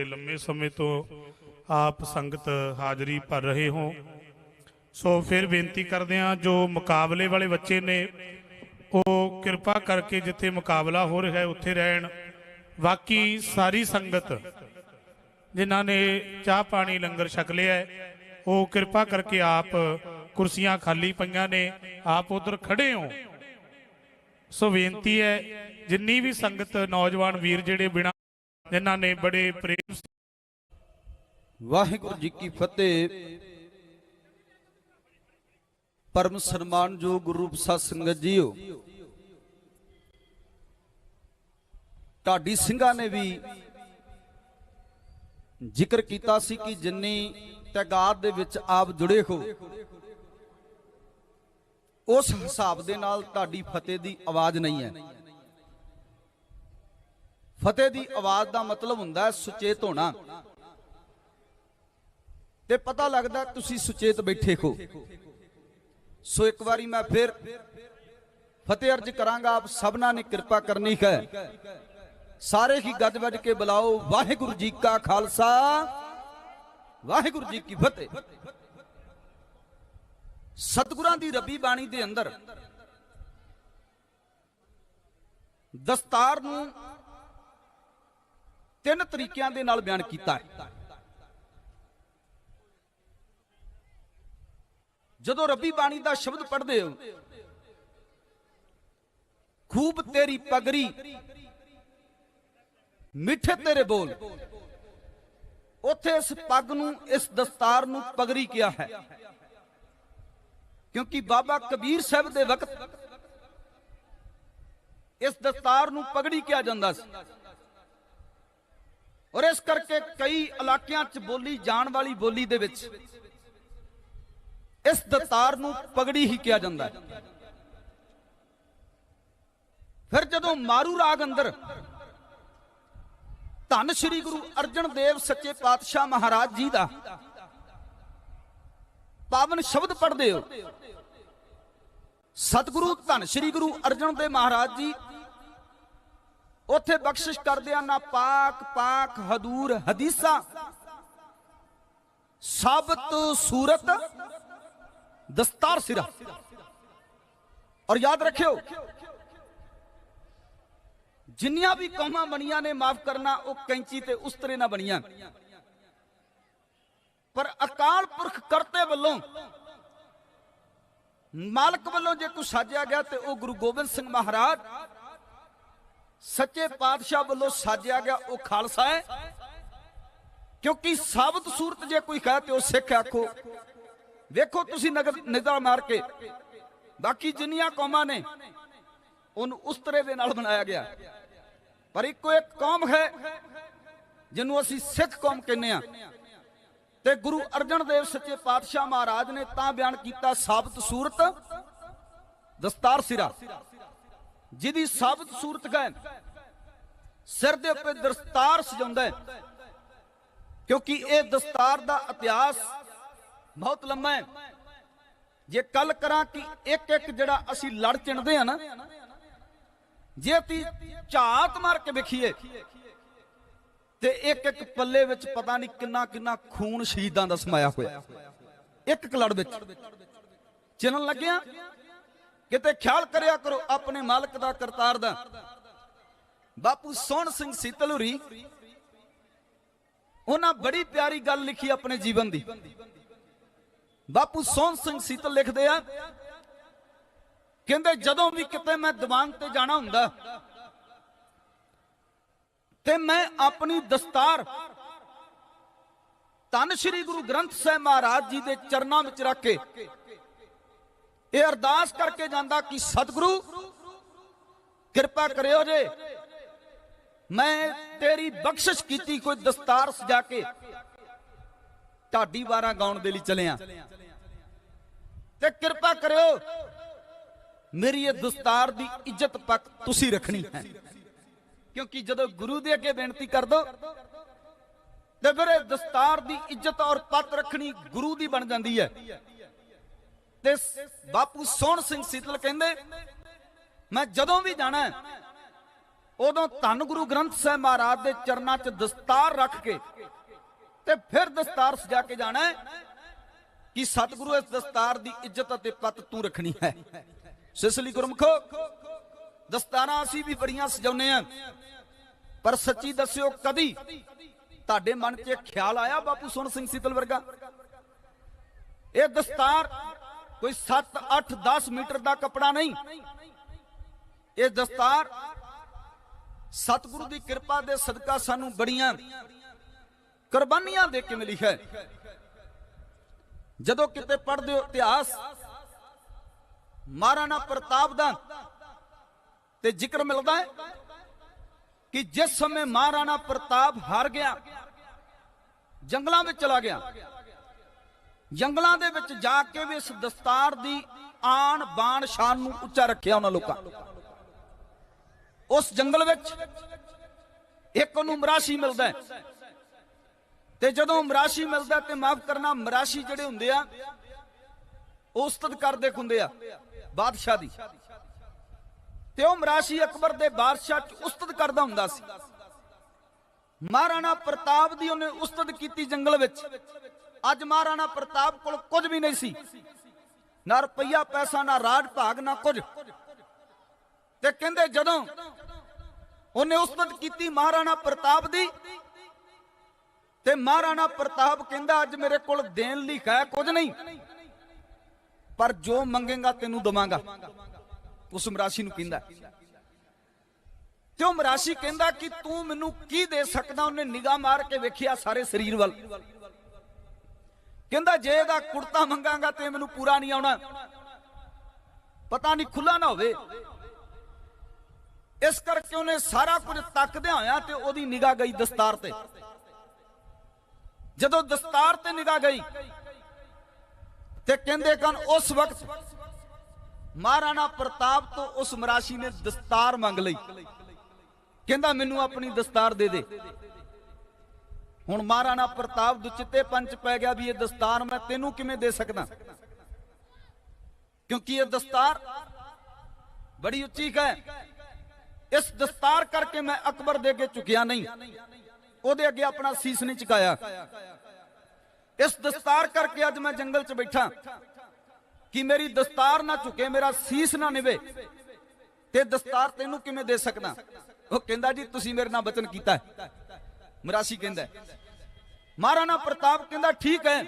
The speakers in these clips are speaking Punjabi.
ਲੰਮੇ ਸਮੇਂ ਤੋਂ ਆਪ ਸੰਗਤ ਹਾਜ਼ਰੀ ਭਰ ਰਹੇ ਹੋ। ਸੋ ਫਿਰ ਬੇਨਤੀ ਕਰਦੇ ਹਾਂ ਜੋ ਮੁਕਾਬਲੇ ਵਾਲੇ ਬੱਚੇ ਨੇ ਉਹ ਕਿਰਪਾ ਕਰਕੇ ਜਿੱਥੇ ਮੁਕਾਬਲਾ ਹੋ ਰਿਹਾ ਹੈ ਉੱਥੇ ਰਹਿਣ। ਬਾਕੀ ਸਾਰੀ ਸੰਗਤ ਜਿਨ੍ਹਾਂ ਨੇ ਚਾਹ ਪਾਣੀ ਲੰਗਰ ਛਕ ਲਿਆ ਹੈ, ਉਹ ਕਿਰਪਾ ਕਰਕੇ ਆਪ ਕੁਰਸੀਆਂ ਖਾਲੀ ਪਈਆਂ ਨੇ ਆਪ ਉਧਰ ਖੜੇ ਹੋ। ਸੋ ਬੇਨਤੀ ਹੈ ਜਿੰਨੀ ਵੀ ਸੰਗਤ ਨੌਜਵਾਨ ਵੀਰ ਜਿਹੜੇ ਬਿਨਾਂ ਜਿਨ੍ਹਾਂ ਨੇ ਬੜੇ ਪ੍ਰੇਮ ਵਾਹਿਗੁਰੂ ਜੀ ਕੀ ਫਤਿਹ। ਪਰਮ ਸਨਮਾਨਯੋਗ ਗੁਰੂ ਰੂਪ ਸਾਧ ਸੰਗਤ ਜੀਓ। ਢਾਡੀ ਸਿੰਘਾਂ ਨੇ ਵੀ ਜ਼ਿਕਰ ਕੀਤਾ ਸੀ ਕਿ ਜਿੰਨੀ ਤਗਾਦ ਦੇ ਵਿੱਚ ਆਪ ਜੁੜੇ ਹੋ, ਉਸ ਹਿਸਾਬ ਦੇ ਨਾਲ ਤੁਹਾਡੀ ਫਤਿਹ ਦੀ ਆਵਾਜ਼ ਨਹੀਂ ਹੈ। ਫਤਿਹ ਦੀ ਆਵਾਜ਼ ਦਾ ਮਤਲਬ ਹੁੰਦਾ ਹੈ ਸੁਚੇਤ ਹੋਣਾ। ਤੇ ਪਤਾ ਲੱਗਦਾ ਤੁਸੀਂ ਸੁਚੇਤ ਬੈਠੇ ਹੋ। ਸੋ ਇੱਕ ਵਾਰੀ ਮੈਂ ਫਿਰ ਫਤਿਹ ਅਰਜ ਕਰਾਂਗਾ, ਆਪ ਸਭਨਾਂ ਨੇ ਕਿਰਪਾ ਕਰਨੀ ਹੈ। ਸਾਰੇ ਹੀ ਗੱਜ ਵੱਜ ਕੇ ਬੁਲਾਓ, ਵਾਹਿਗੁਰੂ ਜੀ ਕਾ ਖਾਲਸਾ, ਵਾਹਿਗੁਰੂ ਜੀ ਕੀ ਫਤਿਹ। ਸਤਿਗੁਰਾਂ ਦੀ ਰੱਬੀ ਬਾਣੀ ਦੇ ਅੰਦਰ ਦਸਤਾਰ ਨੂੰ ਤਿੰਨ ਤਰੀਕਿਆਂ ਦੇ ਨਾਲ ਬਿਆਨ ਕੀਤਾ ਹੈ। ਜਦੋਂ ਰੱਬੀ ਬਾਣੀ ਦਾ ਸ਼ਬਦ ਪੜ੍ਹਦੇ ਹੋ, ਖੂਬ ਤੇਰੀ ਪਗਰੀ, ਮਿੱਠੇ ਤੇਰੇ ਬੋਲ, ਉੱਥੇ ਇਸ ਪੱਗ ਨੂੰ, ਇਸ ਦਸਤਾਰ ਨੂੰ ਪਗਰੀ ਕਿਹਾ ਹੈ। ਕਿਉਂਕਿ ਬਾਬਾ ਕਬੀਰ ਸਾਹਿਬ ਦੇ ਵਕਤ ਇਸ ਦਸਤਾਰ ਨੂੰ ਪਗੜੀ ਕਿਹਾ ਜਾਂਦਾ ਸੀ। ਔਰ ਇਸ ਕਰਕੇ ਕਈ ਇਲਾਕਿਆਂ 'ਚ ਬੋਲੀ ਜਾਣ ਵਾਲੀ ਬੋਲੀ ਦੇ ਵਿੱਚ ਇਸ ਦਸਤਾਰ ਨੂੰ ਪਗੜੀ ਹੀ ਕਿਹਾ ਜਾਂਦਾ ਹੈ। ਫਿਰ ਜਦੋਂ ਮਾਰੂ ਰਾਗ ਅੰਦਰ ਧੰਨ ਸ਼੍ਰੀ ਗੁਰੂ ਅਰਜਨ ਦੇਵ ਸੱਚੇ ਪਾਤਸ਼ਾਹ ਮਹਾਰਾਜ ਜੀ ਦਾ ਪਾਵਨ ਸ਼ਬਦ ਪੜ੍ਹਦੇ ਹੋ। ਸਤਿਗੁਰੂ ਧੰਨ ਸ਼੍ਰੀ ਗੁਰੂ ਅਰਜਨ ਦੇਵ ਮਹਾਰਾਜ ਜੀ ਉੱਥੇ ਬਖਸ਼ਿਸ਼ ਕਰਦਿਆਂ ਨਾ ਪਾਕ ਪਾਕ, ਹਦੂਰ, ਹਦੀਸਾ। ਸਾਬਤ ਸੂਰਤ ਦਸਤਾਰ ਸਿਰਾ ਔਰ ਯਾਦ ਰੱਖਿਓ, ਜਿੰਨੀਆਂ ਵੀ ਕੌਮਾਂ ਬਣੀਆਂ ਨੇ ਮਾਫ ਕਰਨਾ, ਉਹ ਕੈਂਚੀ ਤੇ ਉਸਤਰੇ ਨਾ ਬਣੀਆਂ। ਪਰ ਅਕਾਲ ਪੁਰਖ ਕਰਤੇ ਵੱਲੋਂ, ਮਾਲਕ ਵੱਲੋਂ ਜੇ ਕੁਝ ਸਾਜਿਆ ਗਿਆ ਤੇ ਉਹ ਗੁਰੂ ਗੋਬਿੰਦ ਸਿੰਘ ਮਹਾਰਾਜ ਸੱਚੇ ਪਾਤਸ਼ਾਹ ਵੱਲੋਂ ਸਾਜਿਆ ਗਿਆ ਉਹ ਖਾਲਸਾ ਹੈ। ਕਿਉਂਕਿ ਸਾਬਤ ਸੂਰਤ ਜੇ ਕੋਈ ਕਹੇ ਤੇ ਉਹ ਸਿੱਖ ਆਖੋ। ਵੇਖੋ ਤੁਸੀਂ ਨਗਰ ਨਿਜ਼ਰ ਮਾਰ ਕੇ। ਬਾਕੀ ਜਿੰਨੀਆਂ ਕੌਮਾਂ ਨੇ, ਉਹਨੂੰ ਉਸ ਤਰ੍ਹਾਂ ਦੇ ਨਾਲ ਬਣਾਇਆ ਗਿਆ। ਪਰ ਇੱਕੋ ਇੱਕ ਕੌਮ ਹੈ, ਜਿਹਨੂੰ ਅਸੀਂ ਸਿੱਖ ਕੌਮ ਕਹਿੰਦੇ ਆ ਤੇ ਗੁਰੂ ਅਰਜਨ ਦੇਵ ਸੱਚੇ ਪਾਤਸ਼ਾਹ ਮਹਾਰਾਜ ਨੇ ਤਾਂ ਬਿਆਨ ਕੀਤਾ, ਸਾਬਤ ਸੂਰਤ, ਦਸਤਾਰ ਸਿਰਾ। ਜਿਹਦੀ ਸਾਬਤ ਸੂਰਤ ਗਏ ਸਿਰ ਦੇ ਉੱਤੇ ਦਸਤਾਰ ਸਜਾਉਂਦਾ ਹੈ। ਕਿਉਂਕਿ ਇਹ ਦਸਤਾਰ ਦਾ ਇਤਿਹਾਸ ਬਹੁਤ ਲੰਮਾ ਹੈ। ਜੇ ਕੱਲ ਕਰਾਂ ਕਿ ਇੱਕ ਇੱਕ ਜਿਹੜਾ ਅਸੀਂ ਲੜ ਚਿਣਦੇ ਆ ਨਾ, ਜੇ ਅਸੀਂ ਝਾਤ ਮਾਰ ਕੇ ਵੇਖੀਏ, ਤੇ ਇੱਕ ਇੱਕ ਪੱਲੇ ਵਿੱਚ ਪਤਾ ਨਹੀਂ ਕਿੰਨਾ ਕਿੰਨਾ ਖੂਨ ਸ਼ਹੀਦਾਂ ਦਾ ਸਮਾਇਆ ਹੋਇਆ। ਇੱਕ ਲੜ ਵਿੱਚ। ਚਿਣਨ ਲੱਗਿਆ ਕਿਤੇ ਖਿਆਲ ਕਰਿਆ ਕਰੋ, ਆਪਣੇ ਮਾਲਕ ਦਾ ਕਰਤਾਰ ਦਾ। ਬਾਪੂ ਸੋਹਣ ਸਿੰਘ ਸੀਤਲੂਰੀ, ਉਹਨਾਂ ਬੜੀ ਪਿਆਰੀ ਗੱਲ ਲਿਖੀ ਆਪਣੇ ਜੀਵਨ ਦੀ। ਬਾਪੂ ਸੋਹਣ ਸਿੰਘ ਸੀਤਲ ਲਿਖਦੇ ਆ, ਕਹਿੰਦੇ, ਜਦੋਂ ਵੀ ਕਿਤੇ ਮੈਂ ਦੀਵਾਨ ਤੇ ਜਾਣਾ ਹੁੰਦਾ, ਤੇ ਮੈਂ ਆਪਣੀ ਦਸਤਾਰ ਧੰਨ ਸ਼੍ਰੀ ਗੁਰੂ ਗ੍ਰੰਥ ਸਾਹਿਬ ਮਹਾਰਾਜ ਜੀ ਦੇ ਚਰਨਾਂ ਵਿੱਚ ਰੱਖ ਕੇ ਇਹ ਅਰਦਾਸ ਕਰਕੇ ਜਾਂਦਾ ਕਿ ਸਤਿਗੁਰੂ, ਕਿਰਪਾ ਕਰਿਓ ਜੇ। ਮੈਂ ਤੇਰੀ ਬਖਸ਼ਿਸ਼ ਕੀਤੀ ਕੋਈ ਦਸਤਾਰ ਸਜਾ ਕੇ। ਢਾਡੀ ਵਾਰਾਂ ਗਾਉਣ ਦੇ ਲਈ ਚੱਲਿਆ। ਤੇ ਕਿਰਪਾ ਕਰਿਓ, ਮੇਰੀ ਇਹ ਦਸਤਾਰ ਦੀ ਇੱਜ਼ਤ ਪੱਕ ਤੁਸੀਂ ਰੱਖਣੀ ਹੈ। ਕਿਉਂਕਿ ਜਦੋਂ ਗੁਰੂ ਦੇ ਅੱਗੇ ਬੇਨਤੀ ਕਰ ਦੋ, ਤੇ ਫਿਰ ਇਹ ਦਸਤਾਰ ਦੀ ਇੱਜ਼ਤ ਔਰ ਪੱਤ ਰੱਖਣੀ ਗੁਰੂ ਦੀ ਬਣ ਜਾਂਦੀ ਹੈ। ਤੇ ਬਾਪੂ ਸੋਹਣ ਸਿੰਘ ਸੀਤਲ ਕਹਿੰਦੇ, ਮੈਂ ਜਦੋਂ ਵੀ ਜਾਣਾ ਉਦੋਂ ਧੰਨ ਗੁਰੂ ਗ੍ਰੰਥ ਸਾਹਿਬ ਮਹਾਰਾਜ ਦੇ ਚਰਨਾਂ 'ਚ ਦਸਤਾਰ ਰੱਖ ਕੇ ਤੇ ਫਿਰ ਦਸਤਾਰ ਸਜਾ ਕੇ ਜਾਣਾ ਕਿ ਸਤਿਗੁਰੂ ਇਸ ਦਸਤਾਰ ਦੀ ਇੱਜ਼ਤ ਅਤੇ ਪੱਤ ਤੂੰ ਰੱਖਣੀ ਹੈ। ਸਿਸ ਲਈ ਗੁਰਮਖੋ, ਦਸਤਾਰਾਂ ਅਸੀਂ ਵੀ ਬੜੀਆਂ ਸਜਾਉਨੇ ਆ ਪਰ ਸੱਚੀ ਦੱਸਿਓ ਕਦੀ ਤੁਹਾਡੇ ਮਨ 'ਚ ਇਹ ਖਿਆਲ ਆਇਆ ਬਾਪੂ ਸੁਣ ਸਿੰਘ ਸੀਤਲ ਵਰਗਾ? ਇਹ ਦਸਤਾਰ ਕੋਈ 7 8 10 ਮੀਟਰ ਦਾ ਕਪੜਾ ਨਹੀਂ। ਇਹ ਦਸਤਾਰ ਸਤਿਗੁਰੂ ਦੀ ਕਿਰਪਾ ਦੇ ਸਦਕਾ ਸਾਨੂੰ ਬੜੀਆਂ ਕੁਰਬਾਨੀਆਂ ਦੇ ਕੇ ਮਿਲੀ ਹੈ। ਜਦੋਂ ਕਿਤੇ ਪੜ੍ਹਦੇ ਹੋ ਇਤਿਹਾਸ, ਮਹਾਰਾਣਾ ਪ੍ਰਤਾਪ ਦਾ ਤੇ ਜ਼ਿਕਰ ਮਿਲਦਾ ਹੈ ਕਿ ਜਿਸ ਸਮੇਂ ਮਹਾਰਾਣਾ ਪ੍ਰਤਾਪ ਹਾਰ ਗਿਆ, ਜੰਗਲਾਂ ਵਿੱਚ ਚਲਾ ਗਿਆ ਜੰਗਲਾਂ ਦੇ ਵਿੱਚ ਜਾ ਕੇ ਵੀ ਇਸ ਦਸਤਾਰ ਦੀ ਆਣ ਬਾਣ ਸ਼ਾਨ ਨੂੰ ਉੱਚਾ ਰੱਖਿਆ ਉਹਨਾਂ ਲੋਕਾਂ ਉਸ ਜੰਗਲ ਵਿੱਚ ਇੱਕ ਉਹਨੂੰ ਮਰਾਸ਼ੀ ਮਿਲਦਾ ਤੇ ਜਦੋਂ ਮਰਾਸ਼ੀ ਮਿਲਦਾ ਤੇ ਮਾਫ ਕਰਨਾ, ਮਰਾਸ਼ੀ ਜਿਹੜੇ ਹੁੰਦੇ ਆ, ਉਹ ਉਸਤਤ ਕਰਦੇ ਹੁੰਦੇ ਆ, ਬਾਦਸ਼ਾਹ ਦੀ। ਤੇ ਉਹ ਮਰਾਸ਼ੀ ਅਕਬਰ ਦੇ ਬਾਦਸ਼ਾਹ ਚ ਉਸਤਤ ਕਰਦਾ ਹੁੰਦਾ ਸੀ। ਮਹਾਰਾਣਾ ਪ੍ਰਤਾਪ ਦੀ ਉਹਨੇ ਉਸਤਤ ਕੀਤੀ ਜੰਗਲ ਵਿੱਚ। ਅੱਜ ਮਹਾਰਾਣਾ ਪ੍ਰਤਾਪ ਕੋਲ ਕੁਝ ਵੀ ਨਹੀਂ ਸੀ। ਨਾ ਰੁਪਈਆ, ਪੈਸਾ, ਨਾ ਰਾਜ ਭਾਗ, ਨਾ ਕੁਝ। ਤੇ ਕਹਿੰਦੇ ਜਦੋਂ ਉਹਨੇ ਉਸਤਤ ਕੀਤੀ ਮਹਾਰਾਣਾ ਪ੍ਰਤਾਪ ਦੀ, ਤੇ ਮਹਾਰਾਣਾ ਪ੍ਰਤਾਪ ਕਹਿੰਦਾ, ਅੱਜ ਮੇਰੇ ਕੋਲ ਦੇਣ ਲਈ ਹੈ ਕੁਝ ਨਹੀਂ, ਪਰ ਜੋ ਮੰਗੇਗਾ ਤੈਨੂੰ ਦਵਾਂਗਾ। ਉਸ ਮਰਾਸ਼ੀ ਨੂੰ ਕਹਿੰਦਾ। ਤੇ ਉਹ ਮਰਾਸ਼ੀ ਕਹਿੰਦਾ ਕਿ ਤੂੰ ਮੈਨੂੰ ਕੀ ਦੇ ਸਕਦਾ? ਉਹਨੇ ਨਿਗਾਹ ਮਾਰ ਕੇ ਵੇਖਿਆ ਸਾਰੇ ਸਰੀਰ ਵੱਲ। ਕਹਿੰਦਾ ਜੇ ਇਹਦਾ ਕੁੜਤਾ ਮੰਗਾਂਗਾ ਤੇ ਮੈਨੂੰ ਪੂਰਾ ਨਹੀਂ ਆਉਣਾ। ਪਤਾ ਨਹੀਂ ਖੁੱਲਾ ਨਾ ਹੋਵੇ। ਇਸ ਕਰਕੇ ਉਹਨੇ ਸਾਰਾ ਕੁਝ ਤੱਕਦਿਆਂ ਹੋਇਆ ਤੇ ਉਹਦੀ ਨਿਗਾਹ ਗਈ ਦਸਤਾਰ ਤੇ। ਜਦੋਂ ਦਸਤਾਰ ਤੇ ਨਿਗਾਹ ਗਈ ਤੇ ਕਹਿੰਦੇ ਕਨ, ਉਸ ਵਕਤ ਮਹਾਰਾਣਾ ਪ੍ਰਤਾਪ ਤੋਂ ਉਸ ਮਰਾਸ਼ੀ ਨੇ ਦਸਤਾਰ ਮੰਗ ਲਈ। ਕਹਿੰਦਾ, ਮੈਨੂੰ ਆਪਣੀ ਦਸਤਾਰ ਦੇ ਦੇ। ਹੁਣ ਮਹਾਰਾਣਾ ਪ੍ਰਤਾਪ ਦੇ ਚਿੱਤੇ ਪੰਚ ਪੈ ਗਿਆ ਵੀ ਇਹ ਦਸਤਾਰ ਮੈਂ ਤੈਨੂੰ ਕਿਵੇਂ ਦੇ ਸਕਦਾ? ਕਿਉਂਕਿ ਇਹ ਦਸਤਾਰ ਬੜੀ ਉੱਚੀ ਹੈ। ਇਸ ਦਸਤਾਰ ਕਰਕੇ ਮੈਂ ਅਕਬਰ ਦੇ ਅੱਗੇ ਝੁਕਿਆ ਨਹੀਂ। ਉਹਦੇ ਅੱਗੇ ਆਪਣਾ ਸੀਸ ਨਹੀਂ ਝੁਕਾਇਆ। ਇਸ ਦਸਤਾਰ ਕਰਕੇ ਅੱਜ ਮੈਂ ਜੰਗਲ 'ਚ ਬੈਠਾ। ਕਿ ਮੇਰੀ ਦਸਤਾਰ ਨਾ ਝੁਕੇ, ਮੇਰਾ ਸੀਸ ਨਾ ਨਿਵੇ ਤੇ ਦਸਤਾਰ ਤੈਨੂੰ ਕਿਵੇਂ ਦੇ ਸਕਦਾ? ਉਹ ਕਹਿੰਦਾ ਜੀ, ਤੁਸੀਂ ਮੇਰੇ ਨਾਲ ਬਚਨ ਕੀਤਾ ਹੈ। ਮਰਾਸੀ ਕਹਿੰਦਾ ਮਹਾਰਾਣਾ ਪ੍ਰਤਾਪ ਕਹਿੰਦਾ, ਠੀਕ ਹੈ,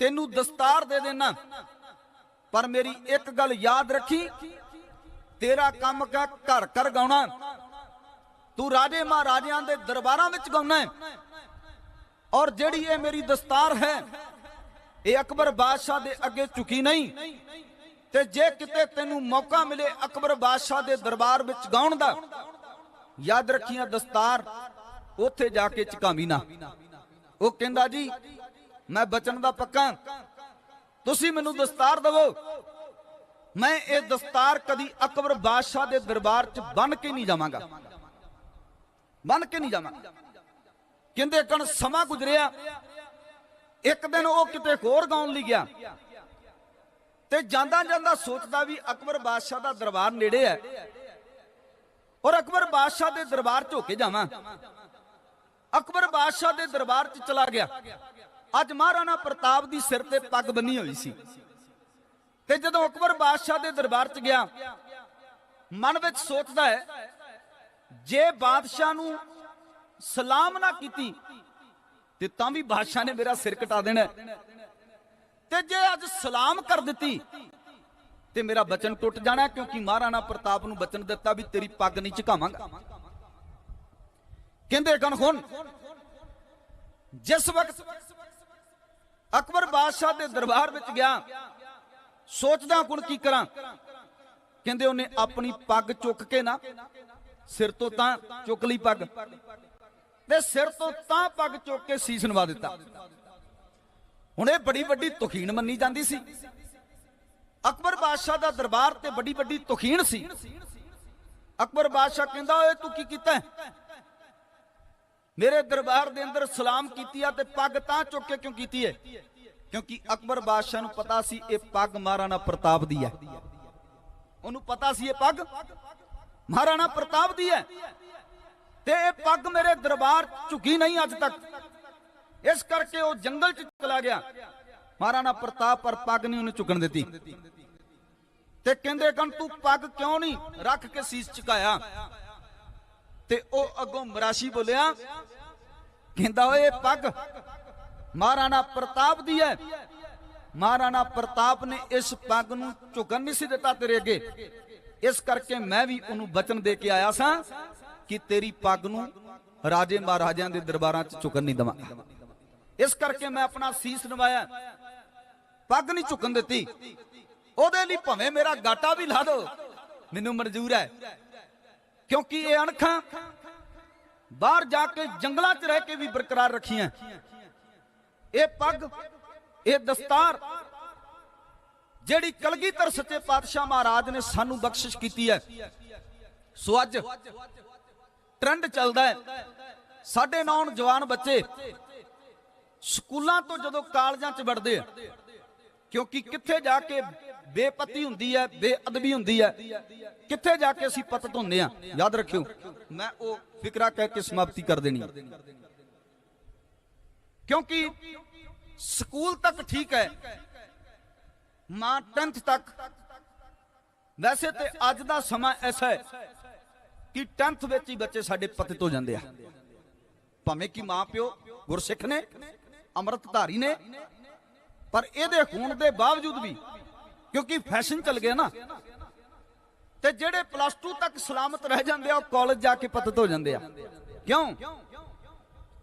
ਤੈਨੂੰ ਦਸਤਾਰ ਦੇ ਦੇਣਾ ਪਰ ਮੇਰੀ ਇੱਕ ਗੱਲ ਯਾਦ ਰੱਖੀ, ਤੇਰਾ ਕੰਮ ਕਾ ਘਰ ਘਰ ਗਾਉਣਾ। ਤੂੰ ਰਾਜੇ ਮਹਾਰਾਜਿਆਂ ਦੇ ਦਰਬਾਰਾਂ ਵਿੱਚ ਗਾਉਣਾ ਹੈ। ਔਰ ਜਿਹੜੀ ਇਹ ਮੇਰੀ ਦਸਤਾਰ ਹੈ, ਇਹ ਅਕਬਰ ਬਾਦਸ਼ਾਹ ਦੇ ਅੱਗੇ ਝੁਕੀ ਨਹੀਂ। ਤੇ ਜੇ ਕਿਤੇ ਤੈਨੂੰ ਮੌਕਾ ਮਿਲੇ ਅਕਬਰ ਬਾਦਸ਼ਾਹ ਦੇ ਦਰਬਾਰ ਵਿੱਚ ਗਾਉਣ ਦਾ, ਯਾਦ ਰੱਖੀਆਂ ਦਸਤਾਰ। ਉੱਥੇ ਜਾ ਕੇ ਝਕਾਵੀ ਨਾ। ਉਹ ਕਹਿੰਦਾ ਜੀ, ਮੈਂ ਬਚਨ ਦਾ ਪੱਕਾ। ਤੁਸੀਂ ਮੈਨੂੰ ਦਸਤਾਰ ਦਿਵੋ। ਮੈਂ ਇਹ ਦਸਤਾਰ ਕਦੀ ਅਕਬਰ ਬਾਦਸ਼ਾਹ ਦੇ ਦਰਬਾਰ 'ਚ ਬੰਨ ਕੇ ਨਹੀਂ ਜਾਵਾਂਗਾ। ਬੰਨ ਕੇ ਨਹੀਂ ਜਾਵਾਂਗਾ। ਕਹਿੰਦੇ ਕਣ ਸਮਾਂ ਗੁਜ਼ਰਿਆ। ਇੱਕ ਦਿਨ ਉਹ ਕਿਤੇ ਹੋਰ ਗਾਉਣ ਲਈ ਗਿਆ। ਤੇ ਜਾਂਦਾ ਜਾਂਦਾ ਸੋਚਦਾ ਵੀ ਅਕਬਰ ਬਾਦਸ਼ਾਹ ਦਾ ਦਰਬਾਰ ਨੇੜੇ ਹੈ। ਔਰ ਅਕਬਰ ਬਾਦਸ਼ਾਹ ਦੇ ਦਰਬਾਰ 'ਚ ਹੋ ਕੇ ਜਾਵਾਂ। ਅਕਬਰ ਬਾਦਸ਼ਾਹ ਦੇ ਦਰਬਾਰ 'ਚ ਚਲਾ ਗਿਆ। ਅੱਜ ਮਹਾਰਾਣਾ ਪ੍ਰਤਾਪ ਦੀ ਸਿਰ ਤੇ ਪੱਗ ਬੰਨੀ ਹੋਈ ਸੀ। ਤੇ ਜਦੋਂ ਅਕਬਰ ਬਾਦਸ਼ਾਹ ਦੇ ਦਰਬਾਰ 'ਚ ਗਿਆ, ਮਨ ਵਿੱਚ ਸੋਚਦਾ ਹੈ, ਜੇ ਬਾਦਸ਼ਾਹ ਨੂੰ ਸਲਾਮ ਨਾ ਕੀਤੀ, ਤੇ ਤਾਂ ਵੀ ਬਾਦਸ਼ਾਹ ਨੇ ਮੇਰਾ ਸਿਰ ਕਟਾ ਦੇਣਾ ਤੇ ਜੇ ਅੱਜ ਸਲਾਮ ਕਰ ਦਿੱਤੀ, ਤੇ ਮੇਰਾ ਬਚਨ ਟੁੱਟ ਜਾਣਾ ਕਿਉਂਕਿ ਮਹਾਰਾਣਾ ਪ੍ਰਤਾਪ ਨੂੰ ਬਚਨ ਦਿੱਤਾ ਵੀ ਤੇਰੀ ਪੱਗ ਨਹੀਂ ਝੁਕਾਵਾਂਗਾ। ਕਹਿੰਦੇ ਕਨ ਹੁਣ ਜਿਸ ਵਕਤ ਅਕਬਰ ਬਾਦਸ਼ਾਹ ਦੇ ਦਰਬਾਰ ਵਿੱਚ ਗਿਆ, ਸੋਚਦਾ ਹੁਣ ਕੀ ਕਰਾਂ? ਕਹਿੰਦੇ ਉਹਨੇ ਆਪਣੀ ਪੱਗ ਚੁੱਕ ਕੇ ਨਾ ਸਿਰ ਤੋਂ ਤਾਂ ਚੁੱਕ ਲਈ ਪੱਗ ਤੇ ਸਿਰ ਤੋਂ ਤਾਂ ਪੱਗ ਚੁੱਕ ਕੇ ਸੀਸ ਨਵਾ ਦਿੱਤਾ। ਹੁਣ ਇਹ ਬੜੀ ਵੱਡੀ ਤੁਖੀਨ ਮੰਨੀ ਜਾਂਦੀ ਸੀ। ਅਕਬਰ ਬਾਦਸ਼ਾਹ ਦਾ ਦਰਬਾਰ ਤੇ ਬੜੀ ਵੱਡੀ ਤੁਖੀਨ ਸੀ। ਅਕਬਰ ਬਾਦਸ਼ਾਹ ਕਹਿੰਦਾ, ਓਏ ਤੂੰ ਕੀ ਕੀਤਾ ਮੇਰੇ ਦਰਬਾਰ ਦੇ ਅੰਦਰ ਸਲਾਮ ਕੀਤੀ ਆ ਤੇ ਪੱਗ ਤਾਂ ਚੁੱਕ ਕੇ ਕਿਉਂ ਕੀਤੀ ਹੈ ਕਿਉਂਕਿ ਅਕਬਰ ਬਾਦਸ਼ਾਹ ਨੂੰ ਪਤਾ ਸੀ ਇਹ ਪੱਗ ਮਹਾਰਾਣਾ ਪ੍ਰਤਾਪ ਦੀ ਹੈ ਉਹਨੂੰ ਪਤਾ ਸੀ ਇਹ ਪੱਗ ਮਹਾਰਾਣਾ ਪ੍ਰਤਾਪ ਦੀ ਹੈ ਤੇ ਇਹ ਪੱਗ ਮੇਰੇ ਦਰਬਾਰ ਝੁਕੀ ਨਹੀਂ ਅੱਜ ਤੱਕ। ਇਸ ਕਰਕੇ ਉਹ ਜੰਗਲ 'ਚ ਚਲਾ ਗਿਆ। ਮਹਾਰਾਣਾ ਪ੍ਰਤਾਪ ਪਰ ਪੱਗ ਨਹੀਂ ਉਹਨੇ ਝੁਕਣ ਦਿੱਤੀ। ਤੇ ਕਹਿੰਦੇ ਕਨ ਤੂੰ ਪੱਗ ਕਿਉਂ ਨਹੀਂ ਰੱਖ ਕੇ ਸੀਸ ਝੁਕਾਇਆ? ਤੇ ਉਹ ਅੱਗੋਂ ਮਰਾਸ਼ੀ ਬੋਲਿਆ, ਕਹਿੰਦਾ ਓਏ ਪੱਗ, ਮਹਾਰਾਣਾ ਪ੍ਰਤਾਪ ਦੀ ਹੈ ਮਹਾਰਾਣਾ ਪ੍ਰਤਾਪ ਨੇ ਇਸ ਪੱਗ ਨੂੰ ਝੁਕਣ ਨਹੀਂ ਸੀ ਦਿੱਤਾ ਤੇਰੇ ਅੱਗੇ। ਇਸ ਕਰਕੇ ਮੈਂ ਵੀ ਉਹਨੂੰ ਬਚਨ ਦੇ ਕੇ ਆਇਆ ਸਾਂ ਕਿ ਤੇਰੀ ਪੱਗ ਨੂੰ ਰਾਜੇ ਮਹਾਰਾਜਿਆਂ ਦੇ ਦਰਬਾਰਾਂ 'ਚ ਝੁਕਣ ਨਹੀਂ ਦਵਾਂਗਾ। ਇਸ ਕਰਕੇ ਮੈਂ ਆਪਣਾ ਸੀਸ ਨਵਾਇਆ। ਪੱਗ ਨਹੀਂ ਝੁਕਣ ਦਿੱਤੀ। ਉਹਦੇ ਲਈ ਭਵੇਂ ਮੇਰਾ ਗਾਟਾ ਵੀ ਲਾ ਦਿਓ ਮੈਨੂੰ ਮਨਜ਼ੂਰ ਹੈ ਕਿਉਂਕਿ ਇਹ ਅਣਖਾਂ ਬਾਹਰ ਜਾ ਕੇ ਜੰਗਲਾਂ 'ਚ ਰਹਿ ਕੇ ਵੀ ਬਰਕਰਾਰ ਰੱਖੀਆਂ। ਇਹ ਪੱਗ, ਇਹ ਦਸਤਾਰ ਜਿਹੜੀ ਕਲਗੀਧਰ ਸੱਚੇ ਪਾਤਸ਼ਾਹ ਮਹਾਰਾਜ ਨੇ ਸਾਨੂੰ ਬਖਸ਼ਿਸ਼ ਕੀਤੀ ਹੈ। ਸੋ ਅੱਜ ਟ੍ਰੈਂਡ ਚੱਲਦਾ ਹੈ। ਸਾਡੇ ਨੌਜਵਾਨ ਬੱਚੇ ਸਕੂਲਾਂ ਤੋਂ ਜਦੋਂ ਕਾਲਜਾਂ 'ਚ ਵੜਦੇ ਆ ਕਿਉਂਕਿ ਕਿੱਥੇ ਜਾ ਕੇ ਬੇਪਤੀ ਹੁੰਦੀ ਹੈ, ਬੇਅਦਬੀ ਹੁੰਦੀ ਹੈ, ਕਿੱਥੇ ਜਾ ਕੇ ਅਸੀਂ ਪਤਤ ਹੁੰਦੇ ਆ ਯਾਦ ਰੱਖਿਓ, ਮੈਂ ਉਹ ਫਿਕਰਾ ਕਹਿ ਕੇ ਸਮਾਪਤੀ ਕਰ ਦੇਣੀ ਕਿਉਂਕਿ ਸਕੂਲ ਤੱਕ ਠੀਕ ਹੈ, ਮਾਂ 10th ਤੱਕ। ਵੈਸੇ ਤੇ ਅੱਜ ਦਾ ਸਮਾਂ ਐਸਾ ਹੈ ਕਿ 10th ਵਿੱਚ ਹੀ ਬੱਚੇ ਸਾਡੇ ਪਤਿਤ ਹੋ ਜਾਂਦੇ ਆ। ਭਾਵੇਂ ਕਿ ਮਾਂ ਪਿਓ ਗੁਰਸਿੱਖ ਨੇ, ਅੰਮ੍ਰਿਤਧਾਰੀ ਨੇ ਪਰ ਇਹਦੇ ਹੋਣ ਦੇ ਬਾਵਜੂਦ ਵੀ, ਕਿਉਂਕਿ ਫੈਸ਼ਨ ਚੱਲ ਗਿਆ ਨਾ, ਤੇ ਜਿਹੜੇ ਪਲੱਸ 2 ਤੱਕ ਸਲਾਮਤ ਰਹਿ ਜਾਂਦੇ ਆ, ਉਹ ਕਾਲਜ ਜਾ ਕੇ ਪਤਿਤ ਹੋ ਜਾਂਦੇ ਆ। ਕਿਉਂ?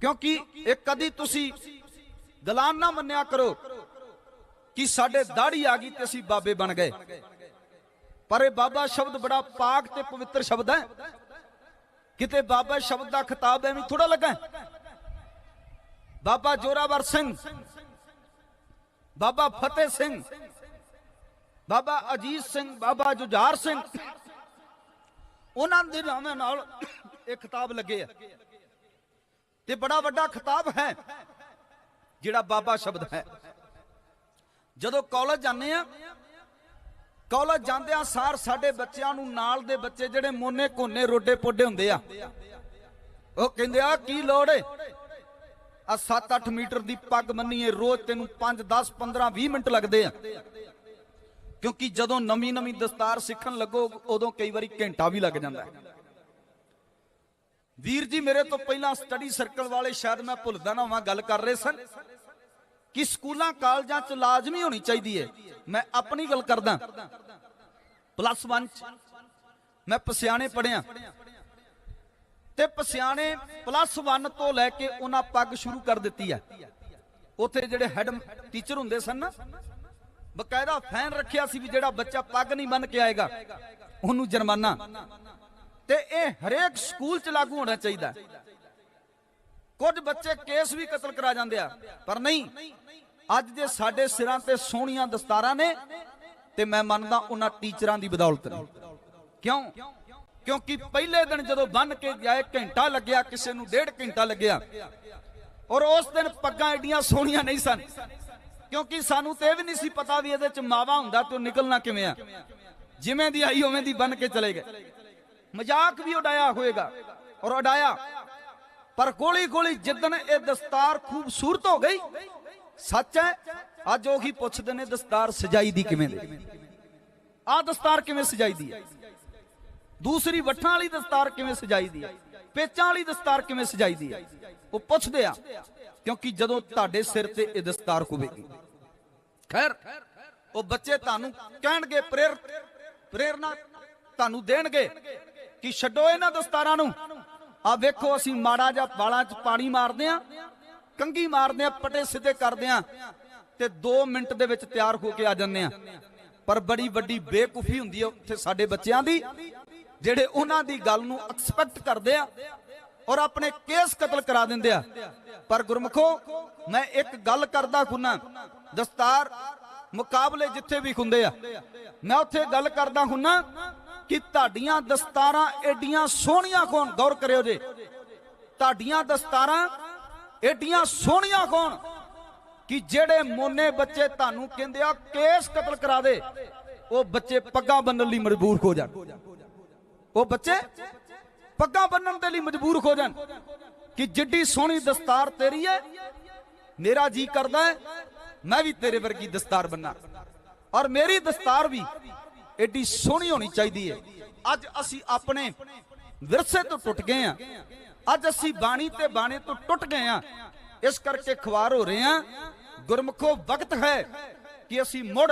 ਕਿਉਂਕਿ ਇਹ ਕਦੀ ਤੁਸੀਂ ਗਲਾਨ ਨਾ ਮੰਨਿਆ ਕਰੋ ਕਿ ਸਾਡੇ ਦਾੜੀ ਆ ਗਈ ਤੇ ਅਸੀਂ ਬਾਬੇ ਬਣ ਗਏ। ਪਰ ਇਹ ਬਾਬਾ ਸ਼ਬਦ ਬੜਾ ਪਾਕ ਤੇ ਪਵਿੱਤਰ ਸ਼ਬਦ ਹੈ। ਕਿਤੇ ਬਾਬਾ ਸ਼ਬਦ ਦਾ ਖਿਤਾਬ ਐਵੇਂ ਥੋੜਾ ਲੱਗਾ ਬਾਬਾ ਜੋਰਾਵਰ ਸਿੰਘ ਬਾਬਾ ਫਤਿਹ ਸਿੰਘ, ਬਾਬਾ ਅਜੀਤ ਸਿੰਘ, ਬਾਬਾ ਜੁਝਾਰ ਸਿੰਘ। ਉਹਨਾਂ ਦੇ ਨਾਮ ਨਾਲ ਇਹ ਖਿਤਾਬ ਲੱਗੇ ਆ। ਤੇ ਬੜਾ ਵੱਡਾ ਖਿਤਾਬ ਹੈ, ਜਿਹੜਾ ਬਾਬਾ ਸ਼ਬਦ ਹੈ। ਜਦੋਂ ਕਾਲਜ ਜਾਂਦੇ ਆ, ਕਾਲਜ ਜਾਂਦਿਆਂ ਸਾਰ ਸਾਡੇ ਬੱਚਿਆਂ ਨੂੰ ਨਾਲ ਦੇ ਬੱਚੇ ਜਿਹੜੇ ਮੋਨੇ ਕੋਨੇ ਰੋਡੇ ਪੋਡੇ ਹੁੰਦੇ ਆ, ਉਹ ਕਹਿੰਦੇ ਆ ਕੀ ਲੋੜ ਏ? ਆ 7-8 ਮੀਟਰ ਦੀ ਪੱਗ ਮੰਨੀਏ ਰੋਜ਼ ਤੈਨੂੰ 5 10 15 20 ਮਿੰਟ ਲੱਗਦੇ ਆ। ਕਿਉਂਕਿ ਜਦੋਂ ਨਵੀਂ ਨਵੀਂ ਦਸਤਾਰ ਸਿੱਖਣ ਲੱਗੋ, ਉਦੋਂ ਕਈ ਵਾਰੀ ਘੰਟਾ ਵੀ ਲੱਗ ਜਾਂਦਾ ਹੈ। ਵੀਰ ਜੀ, ਮੇਰੇ ਤੋਂ ਪਹਿਲਾਂ ਸਟੱਡੀ ਸਰਕਲ ਵਾਲੇ ਸ਼ਾਇਦ ਮੈਂ ਭੁੱਲਦਾ ਨਾ ਹਾਂ ਗੱਲ ਕਰ ਰਹੇ ਸਨ ਕਿ ਸਕੂਲਾਂ, ਕਾਲਜਾਂ 'ਚ ਲਾਜ਼ਮੀ ਹੋਣੀ ਚਾਹੀਦੀ ਹੈ ਮੈਂ ਆਪਣੀ ਗੱਲ ਕਰਦਾ। ਪਲੱਸ 1 ਚ ਮੈਂ ਪਸਿਆਣੇ ਪੜਿਆ ਤੇ ਪਸਿਆਣੇ ਪਲੱਸ 1 ਤੋਂ ਲੈ ਕੇ ਉਹਨਾਂ ਪੱਗ ਸ਼ੁਰੂ ਕਰ ਦਿੱਤੀ ਹੈ ਉੱਥੇ ਜਿਹੜੇ ਹੈਡ ਟੀਚਰ ਹੁੰਦੇ ਸਨ, ਬਕਾਇਦਾ ਫੈਨ ਰੱਖਿਆ ਸੀ ਵੀ ਜਿਹੜਾ ਬੱਚਾ ਪੱਗ ਨਹੀਂ ਬੰਨ ਕੇ ਆਏਗਾ, ਉਹਨੂੰ ਜੁਰਮਾਨਾ। ਤੇ ਇਹ ਹਰੇਕ ਸਕੂਲ 'ਚ ਲਾਗੂ ਹੋਣਾ ਚਾਹੀਦਾ ਕੁਝ ਬੱਚੇ ਕੇਸ ਵੀ ਕਤਲ ਕਰਾ ਜਾਂਦੇ ਆ, ਪਰ ਨਹੀਂ, ਅੱਜ ਜੇ ਸਾਡੇ ਸਿਰਾਂ ਤੇ ਸੋਹਣੀਆਂ ਦਸਤਾਰਾਂ ਨੇ, ਤੇ ਮੈਂ ਮੰਨਦਾ ਉਹਨਾਂ ਟੀਚਰਾਂ ਦੀ ਬਦੌਲਤ ਨੇ ਕਿਉਂ? ਕਿਉਂਕਿ ਪਹਿਲੇ ਦਿਨ ਜਦੋਂ ਬੰਨ ਕੇ ਜਾਏ ਘੰਟਾ ਲੱਗਿਆ, ਕਿਸੇ ਨੂੰ ਡੇਢ ਘੰਟਾ ਲੱਗਿਆ। ਔਰ ਉਸ ਦਿਨ ਪੱਗਾਂ ਏਡੀਆਂ ਸੋਹਣੀਆਂ ਨਹੀਂ ਸਨ। ਕਿਉਂਕਿ ਸਾਨੂੰ ਤੇ ਇਹ ਵੀ ਨਹੀਂ ਸੀ ਪਤਾ ਵੀ ਇਹਦੇ ਚ ਮਾਵਾ ਹੁੰਦਾ ਤੇ ਨਿਕਲਣਾ ਕਿਵੇਂ ਆ। ਜਿਵੇਂ ਦੀ ਆਈ, ਉਵੇਂ ਦੀ ਬੰਨ ਕੇ ਚਲੇ ਗਏ। ਮਜ਼ਾਕ ਵੀ ਉਡਾਇਆ ਹੋਏਗਾ ਔਰ ਉਡਾਇਆ। ਪਰ ਗੋਲੀ ਗੋਲੀ ਜਿੱਦਣ ਇਹ ਦਸਤਾਰ ਖੂਬਸੂਰਤ ਹੋ ਗਈ, ਸੱਚ ਹੈ, ਅੱਜ ਉਹੀ ਪੁੱਛਦੇ ਨੇ ਦਸਤਾਰ ਸਜਾਈ ਦੀ ਕਿਵੇਂ ਦੀ। ਆਹ ਦਸਤਾਰ ਕਿਵੇਂ ਸਜਾਈ ਦੀ ਹੈ? ਦੂਸਰੀ ਵੱਠਾਂ ਵਾਲੀ ਦਸਤਾਰ ਕਿਵੇਂ ਸਜਾਈ ਦੀ ਹੈ? ਪੇਚਾਂ ਵਾਲੀ ਦਸਤਾਰ ਕਿਵੇਂ ਸਜਾਈ ਦੀ ਹੈ? ਉਹ ਪੁੱਛਦੇ ਆ, ਕਿਉਂਕਿ ਜਦੋਂ ਤੁਹਾਡੇ ਸਿਰ ਤੇ ਇਹ ਦਸਤਾਰ ਹੋਵੇਗੀ ਖੈਰ, ਉਹ ਬੱਚੇ ਤੁਹਾਨੂੰ ਕਹਿਣਗੇ ਪ੍ਰੇਰ, ਪ੍ਰੇਰਨਾ ਤੁਹਾਨੂੰ ਦੇਣਗੇ ਕਿ ਛੱਡੋ ਇਹਨਾਂ ਦਸਤਾਰਾਂ ਨੂੰ। ਆ ਵੇਖੋ, ਅਸੀਂ ਮਾੜਾ ਜਾਂ ਵਾਲਾਂ 'ਚ ਪਾਣੀ ਮਾਰਦੇ ਆ ਕੰਗੀ ਮਾਰਦੇ ਆ ਪਟੇ ਸਿੱਧੇ ਕਰਦੇ ਆ ਤੇ 2 ਮਿੰਟ ਦੇ ਵਿੱਚ ਤਿਆਰ ਹੋ ਕੇ ਆ ਜਾਂਦੇ ਆ ਪਰ ਬੜੀ ਵੱਡੀ ਬੇਕੂਫੀ ਹੁੰਦੀ ਹੈ ਉੱਥੇ ਸਾਡੇ ਬੱਚਿਆਂ ਦੀ ਜਿਹੜੇ ਉਹਨਾਂ ਦੀ ਗੱਲ ਨੂੰ ਐਕਸਪੈਕਟ ਕਰਦੇ ਆ ਔਰ ਆਪਣੇ ਕੇਸ ਕਤਲ ਕਰਾ ਦਿੰਦੇ ਆ। ਪਰ ਗੁਰਮਖੋ, ਮੈਂ ਇੱਕ ਗੱਲ ਕਰਦਾ ਹੁੰਨਾ ਦਸਤਾਰ ਮੁਕਾਬਲੇ ਜਿੱਥੇ ਵੀ ਹੁੰਦੇ ਆ, ਮੈਂ ਉੱਥੇ ਗੱਲ ਕਰਦਾ ਹੁੰਨਾ ਕਿ ਤੁਹਾਡੀਆਂ ਦਸਤਾਰਾਂ ਏਡੀਆਂ ਸੋਹਣੀਆਂ ਕੋਣ ਗੌਰ ਕਰਿਓ ਜੇ। ਤੁਹਾਡੀਆਂ ਦਸਤਾਰਾਂ ਏਡੀਆਂ ਸੋਹਣੀਆਂ ਕੋਣ ਕਿ ਜਿਹੜੇ ਮੋਨੇ ਬੱਚੇ ਤੁਹਾਨੂੰ ਕਹਿੰਦੇ ਆ, ਕੇਸ ਕਤਲ ਕਰਾ ਦੇ, ਉਹ ਬੱਚੇ ਪੱਗਾਂ ਬੰਨਣ ਲਈ ਮਜਬੂਰ ਹੋ ਜਾਣ। ਉਹ ਬੱਚੇ ਪੱਗਾਂ ਬੰਨਣ ਦੇ ਲਈ ਮਜਬੂਰ ਹੋ ਜਾਣ ਕਿ ਜਿੱਡੀ ਸੋਹਣੀ ਦਸਤਾਰ ਤੇਰੀ ਹੈ, ਮੇਰਾ ਜੀ ਕਰਦਾ ਹੈ, ਮੈਂ ਵੀ ਤੇਰੇ ਵਰਗੀ ਦਸਤਾਰ ਬੰਨਾ। ਔਰ ਮੇਰੀ ਦਸਤਾਰ ਵੀ ਏਡੀ ਸੋਹਣੀ ਹੋਣੀ ਚਾਹੀਦੀ ਹੈ। ਅੱਜ ਅਸੀਂ ਆਪਣੇ ਵਿਰਸੇ ਤੋਂ ਟੁੱਟ ਗਏ ਆ ਅੱਜ ਅਸੀਂ ਬਾਣੀ ਤੇ ਬਾਣੇ ਤੋਂ ਟੁੱਟ ਗਏ ਆ ਇਸ ਕਰਕੇ ਖਵਾਰ ਹੋ ਰਹੇ ਆ ਗੁਰਮਖੋ, ਵਕਤ ਹੈ ਕਿ ਅਸੀਂ ਮੁੜ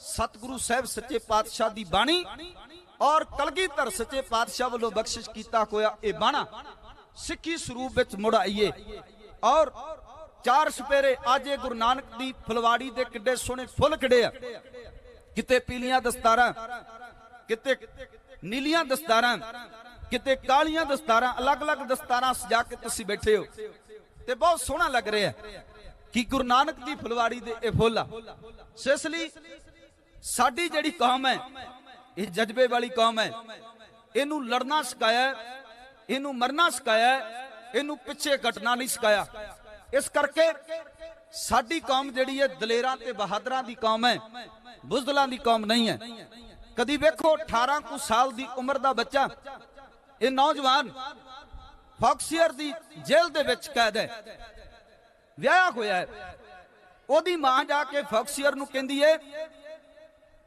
ਸਤਿਗੁਰੂ ਸਾਹਿਬ ਸੱਚੇ ਪਾਤਸ਼ਾਹ ਦੀ ਬਾਣੀ ਔਰ ਕਲਗੀਧਰ ਸੱਚੇ ਪਾਤਸ਼ਾਹ ਵੱਲੋਂ ਬਖਸ਼ਿਸ਼ ਕੀਤਾ ਹੋਇਆ ਇਹ ਬਾਣਾ ਸਿੱਖੀ ਸਰੂਪ ਵਿੱਚ ਮੁੜ ਆਈਏ। ਔਰ ਚਾਰ ਸਪੇਰੇ ਅੱਜ ਇਹ ਗੁਰੂ ਨਾਨਕ ਦੀ ਫੁਲਵਾੜੀ ਦੇ ਕਿੱਡੇ ਸੋਹਣੇ ਫੁੱਲ ਖਿੜੇ ਆ। ਕਿਤੇ ਪੀਲੀਆਂ ਦਸਤਾਰਾਂ, ਕਿਤੇ ਨੀਲੀਆਂ ਦਸਤਾਰਾਂ, ਕਿਤੇ ਕਾਲੀਆਂ ਦਸਤਾਰਾਂ, ਅਲੱਗ-ਅਲੱਗ ਦਸਤਾਰਾਂ ਸਜਾ ਕੇ ਤੁਸੀਂ ਬੈਠੇ ਹੋ। ਤੇ ਬਹੁਤ ਸੋਹਣਾ ਲੱਗ ਰਿਹਾ ਕਿ ਗੁਰੂ ਨਾਨਕ ਦੀ ਫੁਲਵਾੜੀ ਦੇ ਇਹ ਫੁੱਲ ਆ। ਇਸ ਲਈ ਸਾਡੀ ਜਿਹੜੀ ਕੌਮ ਹੈ ਇਹ ਜਜ਼ਬੇ ਵਾਲੀ ਕੌਮ ਹੈ। ਇਹਨੂੰ ਲੜਨਾ ਸਿਖਾਇਆ ਇਹਨੂੰ ਮਰਨਾ ਸਿਖਾਇਆ ਇਹਨੂੰ ਪਿੱਛੇ ਘਟਣਾ ਨਹੀਂ ਸਿਖਾਇਆ। ਇਸ ਕਰਕੇ ਸਾਡੀ ਕੌਮ ਜਿਹੜੀ ਹੈ, ਦਲੇਰਾਂ ਤੇ ਬਹਾਦਰਾਂ ਦੀ ਕੌਮ ਹੈ, ਬੁਜ਼ਦਲਾਂ ਦੀ ਕੌਮ ਨਹੀਂ ਹੈ। ਕਦੀ ਵੇਖੋ 18 ਕੁ ਸਾਲ ਦੀ ਉਮਰ ਦਾ ਬੱਚਾ, ਇਹ ਨੌਜਵਾਨ ਫੌਕਸੀਅਰ ਦੀ ਜੇਲ੍ਹ ਦੇ ਵਿੱਚ ਕੈਦ ਹੈ। ਵਿਆਹ ਹੋਇਆ ਹੈ। ਉਹਦੀ ਮਾਂ ਜਾ ਕੇ ਫੌਕਸੀਅਰ ਨੂੰ ਕਹਿੰਦੀ ਏ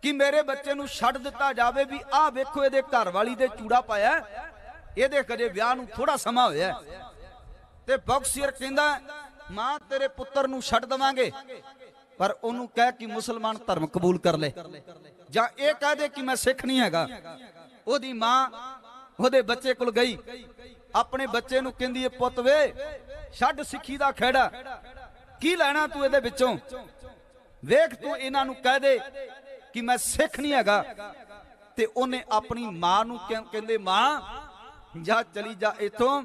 ਕਿ ਮੇਰੇ ਬੱਚੇ ਨੂੰ ਛੱਡ ਦਿੱਤਾ ਜਾਵੇ ਵੀ ਆਹ ਵੇਖੋ ਇਹਦੇ ਘਰ ਵਾਲੀ ਦੇ ਚੂੜਾ ਪਾਇਆ ਇਹਦੇ ਕਦੇ ਵਿਆਹ ਨੂੰ ਥੋੜਾ ਸਮਾਂ ਹੋਇਆ ਤੇ ਬੌਕਸੀਅਰ ਕਹਿੰਦਾ, ਮਾਂ, ਤੇਰੇ ਪੁੱਤਰ ਨੂੰ ਛੱਡ ਦਵਾਂਗੇ। ਪਰ ਉਹਨੂੰ ਕਹਿ ਕਿ ਮੁਸਲਮਾਨ ਧਰਮ ਕਬੂਲ ਕਰ ਲੈ। ਜਾਂ ਇਹ ਕਹਿ ਦੇ ਕਿ ਮੈਂ ਸਿੱਖ ਨਹੀਂ ਹੈਗਾ। ਉਹਦੀ ਮਾਂ ਉਹਦੇ ਬੱਚੇ ਕੋਲ ਗਈ। ਆਪਣੇ ਬੱਚੇ ਨੂੰ ਕਹਿੰਦੀ ਏ, ਪੁੱਤ ਵੇ, ਛੱਡ ਸਿੱਖੀ ਦਾ ਖੇੜਾ ਕੀ ਲੈਣਾ ਤੂੰ ਇਹਦੇ ਵਿੱਚੋਂ? ਵੇਖ ਤੂੰ ਇਹਨਾਂ ਨੂੰ ਕਹਿ ਦੇ ਕਿ ਮੈਂ ਸਿੱਖ ਨਹੀਂ ਹੈਗਾ। ਤੇ ਉਹਨੇ ਆਪਣੀ ਮਾਂ ਨੂੰ ਕਹਿੰਦੇ, ਮਾਂ, ਜਾ ਚਲੀ ਜਾ ਇਥੋਂ।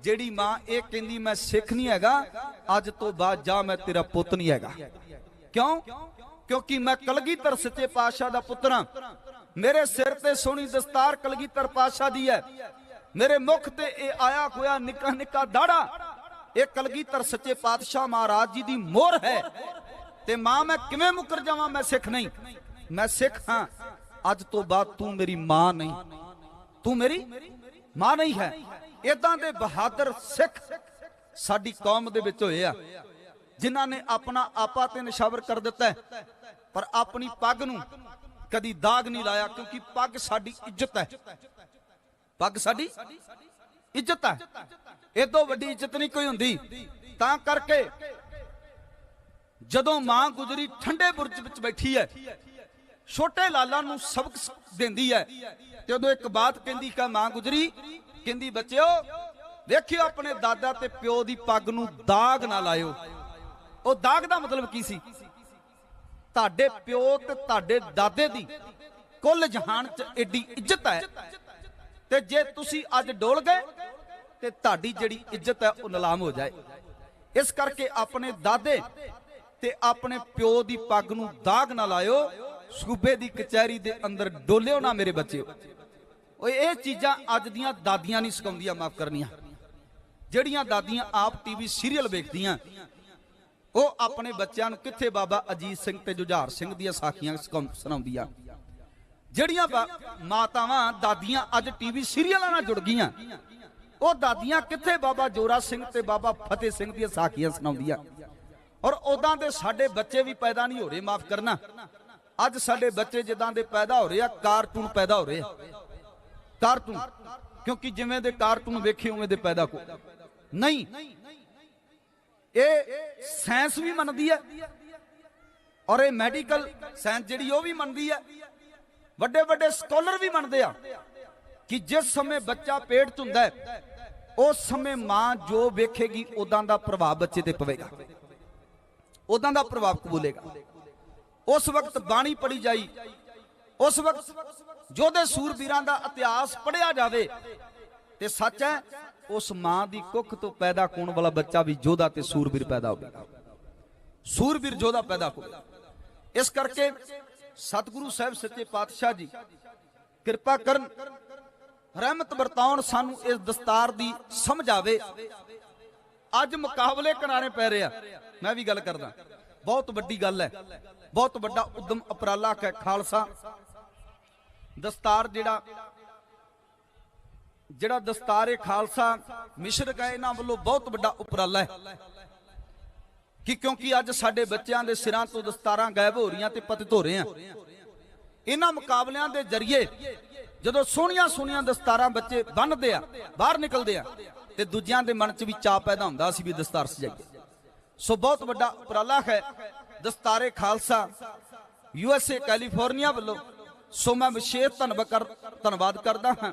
ਜਿਹੜੀ ਮਾਂ ਇਹ ਕਹਿੰਦੀ, ਮੈਂ ਸਿੱਖ ਨਹੀਂ ਹੈਗਾ। ਅੱਜ ਤੋਂ ਬਾਅਦ ਜਾ, ਮੈਂ ਤੇਰਾ ਪੁੱਤ ਨਹੀਂ ਹੈਗਾ। ਕਿਉਂ? ਕਿਉਂਕਿ ਮੈਂ ਕਲਗੀਧਰ ਸੱਚੇ ਪਾਤਸ਼ਾਹ ਦਾ ਪੁੱਤਰ ਹਾਂ। ਮੇਰੇ ਸਿਰ ਤੇ ਸੋਹਣੀ ਦਸਤਾਰ ਕਲਗੀਧਰ ਪਾਤਸ਼ਾਹ ਦੀ ਹੈ। ਮੇਰੇ ਮੁਖ ਤੇ ਇਹ ਆਇਆ ਹੋਇਆ ਨਿੱਕਾ ਨਿੱਕਾ ਦਾੜਾ, ਇਹ ਕਲਗੀਧਰ ਸੱਚੇ ਪਾਤਸ਼ਾਹ ਮਹਾਰਾਜ ਜੀ ਦੀ ਮੋਹਰ ਹੈ। ਤੇ ਮਾਂ, ਮੈਂ ਕਿਵੇਂ ਮੁਕਰ ਜਾਵਾਂ? ਮੈਂ ਸਿੱਖ ਨਹੀਂ। ਮੈਂ ਸਿੱਖ ਹਾਂ। ਅੱਜ ਤੋਂ ਬਾਅਦ ਤੂੰ ਮੇਰੀ ਮਾਂ ਨਹੀਂ। ਤੂੰ ਮੇਰੀ ਮਾਂ ਨਹੀਂ ਹੈ। ਇਦਾਂ ਦੇ ਬਹਾਦਰ ਸਿੱਖ ਸਾਡੀ ਕੌਮ ਦੇ ਵਿੱਚ ਹੋਏ ਆ, ਜਿਨ੍ਹਾਂ ਨੇ ਆਪਣਾ ਆਪਾ ਤੇ ਨਿਸ਼ਾਵਰ ਕਰ ਦਿੱਤਾ ਪਰ ਆਪਣੀ ਪੱਗ ਨੂੰ ਕਦੀ ਦਾਗ ਨਹੀਂ ਲਾਇਆ, ਕਿਉਂਕਿ ਪੱਗ ਸਾਡੀ ਇੱਜ਼ਤ ਹੈ। ਪੱਗ ਸਾਡੀ ਇੱਜ਼ਤ ਹੈ। ਇਹ ਤੋਂ ਵੱਡੀ ਇੱਜ਼ਤ ਨਹੀਂ ਕੋਈ ਹੁੰਦੀ। ਤਾਂ ਕਰਕੇ ਜਦੋਂ ਮਾਂ ਗੁਜਰੀ ਠੰਡੇ ਬੁਰਜ ਵਿੱਚ ਬੈਠੀ ਹੈ ਛੋਟੇ ਲਾਲਾਂ ਨੂੰ ਸਬਕ ਦਿੰਦੀ ਹੈ। ਤੇ ਉਦੋਂ ਇੱਕ ਬਾਤ ਕਹਿੰਦੀ ਕਿ ਮਾਂ ਗੁਜਰੀ, ਕਹਿੰਦੀ, ਬੱਚਿਓ, ਵੇਖਿਓ ਆਪਣੇ ਦਾਦਾ ਤੇ ਪਿਓ ਦੀ ਪੱਗ ਨੂੰ ਦਾਗ ਨਾ ਲਾਇਓ। ਉਹ ਦਾਗ ਦਾ ਮਤਲਬ ਕੀ ਸੀ? ਤੁਹਾਡੇ ਪਿਓ ਤੇ ਤੁਹਾਡੇ ਦਾਦੇ ਦੀ ਕੁੱਲ ਜਹਾਨ 'ਚ ਐਡੀ ਇੱਜ਼ਤ ਹੈ। ਤੇ ਜੇ ਤੁਸੀਂ ਅੱਜ ਡੋਲ ਗਏ, ਤੇ ਤੁਹਾਡੀ ਜਿਹੜੀ ਇੱਜ਼ਤ ਹੈ, ਉਹ ਨਿਲਾਮ ਹੋ ਜਾਏ। ਇਸ ਕਰਕੇ ਆਪਣੇ ਦਾਦੇ ਤੇ ਆਪਣੇ ਪਿਓ ਦੀ ਪੱਗ ਨੂੰ ਦਾਗ ਨਾ ਲਾਇਓ। ਸੂਬੇ ਦੀ ਕਚਹਿਰੀ ਦੇ ਅੰਦਰ ਡੋਲਿਓ ਨਾ ਮੇਰੇ ਬੱਚਿਓ। ਓਏ, ਇਹ ਚੀਜ਼ਾਂ ਅੱਜ ਦੀਆਂ ਦਾਦੀਆਂ ਨਹੀਂ ਸਿਖਾਉਂਦੀਆਂ, ਮਾਫ ਕਰਨੀਆਂ। ਜਿਹੜੀਆਂ ਦਾਦੀਆਂ ਆਪ ਟੀਵੀ ਸੀਰੀਅਲ ਵੇਖਦੀਆਂ, ਉਹ ਆਪਣੇ ਬੱਚਿਆਂ ਨੂੰ ਕਿੱਥੇ ਬਾਬਾ ਅਜੀਤ ਸਿੰਘ ਤੇ ਜੁਝਾਰ ਸਿੰਘ ਦੀਆਂ ਸਾਖੀਆਂ ਸਿਖਾਉਂ- ਸੁਣਾਉਂਦੀਆਂ। ਜਿਹੜੀਆਂ ਮਾਤਾਵਾਂ ਦਾਦੀਆਂ ਅੱਜ ਟੀਵੀ ਸੀਰੀਅਲਾਂ ਨਾਲ ਜੁੜ ਗਈਆਂ, ਉਹ ਦਾਦੀਆਂ ਕਿੱਥੇ ਬਾਬਾ ਜੋਰਾ ਸਿੰਘ ਤੇ ਬਾਬਾ ਫਤਿਹ ਸਿੰਘ ਦੀਆਂ ਸਾਖੀਆਂ ਸੁਣਾਉਂਦੀਆਂ। ਔਰ ਉਦਾਂ ਦੇ ਸਾਡੇ ਬੱਚੇ ਵੀ ਪੈਦਾ ਨਹੀਂ ਹੋ ਰਹੇ, ਮਾਫ ਕਰਨਾ। ਅੱਜ ਸਾਡੇ ਬੱਚੇ ਜਿੱਦਾਂ ਦੇ ਪੈਦਾ ਹੋ ਰਹੇ ਆ ਕਾਰਟੂਨ ਪੈਦਾ ਹੋ ਰਹੇ ਆ। ਕਾਰਟੂਨ ਕਿਉਂਕਿ ਜਿਵੇਂ ਦੇ ਕਾਰਟੂਨ ਵੇਖੇ, ਉਵੇਂ ਦੇ ਪੈਦਾ ਕੋ ਨਹੀਂ, ਇਹ ਸਾਇੰਸ ਵੀ ਮੰਨਦੀ ਹੈ ਔਰ ਇਹ ਮੈਡੀਕਲ ਸਾਇੰਸ ਜਿਹੜੀ ਉਹ ਵੀ ਮੰਨਦੀ ਹੈ। ਵੱਡੇ ਵੱਡੇ ਸਕਾਲਰ ਵੀ ਮੰਨਦੇ ਆ ਕਿ ਜਿਸ ਸਮੇਂ ਬੱਚਾ ਪੇਟ 'ਚ ਹੁੰਦਾ ਹੈ, ਉਸ ਸਮੇਂ ਮਾਂ ਜੋ ਵੇਖੇਗੀ ਉਦਾਂ ਦਾ ਪ੍ਰਭਾਵ ਬੱਚੇ ਤੇ ਪਵੇਗਾ। ਉਦਾਂ ਦਾ ਪ੍ਰਭਾਵ ਕਬੂਲੇਗਾ। ਉਸ ਵਕਤ ਬਾਣੀ ਪੜੀ ਜਾਈ। ਉਸ ਵਕਤ ਜੋਧੇ ਸੂਰਬੀਰਾਂ ਦਾ ਇਤਿਹਾਸ ਪੜਿਆ ਜਾਵੇ। ਤੇ ਸੱਚ ਹੈ, ਉਸ ਮਾਂ ਦੀ ਕੁੱਖ ਤੋਂ ਪੈਦਾ ਹੋਣ ਵਾਲਾ ਬੱਚਾ ਵੀ ਜੋਧਾ ਤੇ ਸੂਰਬੀਰ ਪੈਦਾ ਹੋਵੇਗਾ ਸੂਰਬੀਰ ਜੋਧਾ ਪੈਦਾ ਹੋਵੇਗਾ ਇਸ ਕਰਕੇ ਸਤਿਗੁਰੂ ਸਾਹਿਬ ਸੱਚੇ ਪਾਤਸ਼ਾਹ ਜੀ ਕਿਰਪਾ ਕਰਨ, ਰਹਿਮਤ ਵਰਤਾਉਣ ਸਾਨੂੰ ਇਸ ਦਸਤਾਰ ਦੀ ਸਮਝ ਆਵੇ। ਅੱਜ ਮੁਕਾਬਲੇ ਕਿਨਾਰੇ ਪੈ ਰਿਹਾ ਮੈਂ ਵੀ ਗੱਲ ਕਰਦਾ। ਬਹੁਤ ਵੱਡੀ ਗੱਲ ਹੈ। ਬਹੁਤ ਵੱਡਾ ਉਦਮ ਉਪਰਾਲਾ ਹੈ ਖਾਲਸਾ। ਦਸਤਾਰ ਜਿਹੜਾ ਜਿਹੜਾ ਦਸਤਾਰੇ ਖਾਲਸਾ, ਮਿਸ਼ਰ ਹੈ, ਇਹਨਾਂ ਵੱਲੋਂ ਬਹੁਤ ਵੱਡਾ ਉਪਰਾਲਾ ਹੈ। ਕਿ ਕਿਉਂਕਿ ਅੱਜ ਸਾਡੇ ਬੱਚਿਆਂ ਦੇ ਸਿਰਾਂ ਤੋਂ ਦਸਤਾਰਾਂ ਗਾਇਬ ਹੋ ਰਹੀਆਂ ਤੇ ਪਤਿਤ ਹੋ ਰਹੇ ਆ। ਇਹਨਾਂ ਮੁਕਾਬਲਿਆਂ ਦੇ ਜ਼ਰੀਏ ਜਦੋਂ ਸੋਹਣੀਆਂ ਸੋਹਣੀਆਂ ਦਸਤਾਰਾਂ ਬੱਚੇ ਬੰਨਦੇ ਆ, ਬਾਹਰ ਨਿਕਲਦੇ ਆ, ਤੇ ਦੂਜਿਆਂ ਦੇ ਮਨ 'ਚ ਵੀ ਚਾਹ ਪੈਦਾ ਹੁੰਦਾ ਸੀ ਵੀ ਦਸਤਾਰ ਸਜਾਈਏ। ਸੋ ਬਹੁਤ ਵੱਡਾ ਉਪਰਾਲਾ ਹੈ Dastare Khalsa U S A California ਵੱਲੋਂ। ਸੋ ਮੈਂ ਵਿਸ਼ੇਸ਼ ਧੰਨਵਾਦ ਧੰਨਵਾਦ ਕਰਦਾ ਹਾਂ।